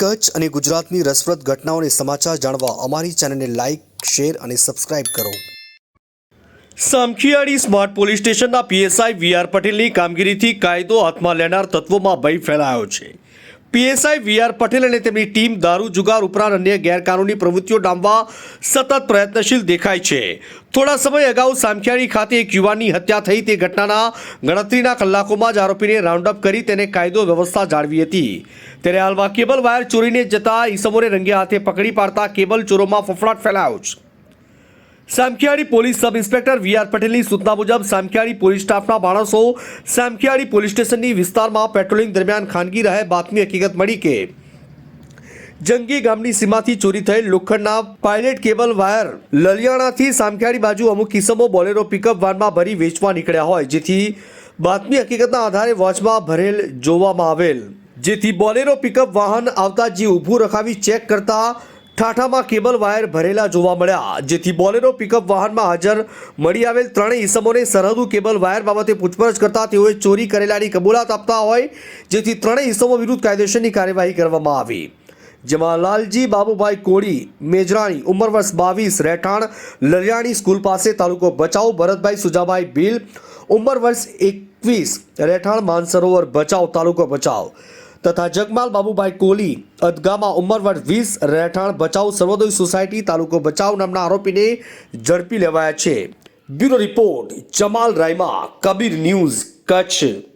કચ્છ અને ગુજરાતની રસપ્રદ ઘટનાઓને સમાચાર જાણવા અમારી ચેનલને લાઇક, શેર અને સબસ્ક્રાઇબ કરો. સામખિયાળી સ્માર્ટ પોલીસ સ્ટેશનના પીએસઆઈ વીઆર પટેલની કામગીરીથી કાયદો હાથમાં લેનાર તત્વોમાં ભય ફેલાયો છે. પીએસઆઈ વીઆર પટેલ અને તેમની ટીમ દારૂ, જુગાર ઉપરાંત અન્ય ગેરકાનૂની પ્રવૃત્તિઓ ડામવા સતત પ્રયત્નશીલ દેખાય છે. થોડા સમય અગાઉ સામખિયાળી ખાતે એક યુવાનની હત્યા થઈ. તે ઘટનાના ગણતરીના કલાકોમાં જ આરોપીને રાઉન્ડઅપ કરી તેને કાયદો વ્યવસ્થા જાળવી હતી. ત્યારે હાલમાં કેબલ વાયર ચોરીને જતા ઈસમોને રંગે હાથે પકડી પાડતા કેબલ ચોરોમાં ફફડાટ ફેલાયો છે. Samakhiyali police sub inspector VR પટેલની સૂચના મુજબ સામખિયાળી પોલીસ સ્ટાફના માણસો સામખિયાળી પોલીસ સ્ટેશનની વિસ્તારમાં પેટ્રોલિંગ દરમિયાન ખાનગી રહે બાતમી હકીકત મળી કે જંગી ગામની સીમાથી ચોરી થયેલ લોખંડના પાયલેટ કેબલ વાયર લલિયાણાથી સામખિયાળી બાજુ અમુક કિસમો બોલેરો પિકઅપ વાનમાં ભરી વેચવા નીકળ્યા હોય, જેથી બાતમી હકીકતના આધારે વોચમાં ભરેલ જોવામાં આવેલ. જેથી બોલેરો પિકઅપ વાહન આવતા જે ઊભું રખાવી ચેક કરતા ઠાઠામાં કેબલ વાયર ભરેલા જોવા મળ્યા, જેથી બોલેરો પિકઅપ વાહનમાં હાજર મળી આવેલ ત્રણેય ઈસમોને સરહદુ કેબલ વાયર બાબતે પૂછપરછ કરતા તેઓએ ચોરી કરેલાની કબૂલાત આપતા હોય, જેથી ત્રણેય ઈસમો વિરુદ્ધ કાયદેસરની કાર્યવાહી કરવામાં આવી. જેમાં લાલજી બાબુભાઈ કોળી, મેજરાણી, ઉંમર વર્ષ બાવીસ, રહેઠાણ, લરિયાણી સ્કૂલ પાસે તાલુકો ભચાઉ, ભરતભાઈ સુજાભાઈ ભીલ, ઉંમર વર્ષ એકવીસ, રહેઠાણ માનસરોવર ભચાઉ, તાલુકો ભચાઉ. તથા જગમાલ બાબુભાઈ કોલી અદગામા ઉંમર વર્ષ વીસ, રહેઠાણ ભચાઉ સર્વોદય સોસાયટી, તાલુકો ભચાઉ નામના આરોપીને ઝડપી લેવાયા છે. Bureau report, Jamal Raima, Kabir news, Kutch.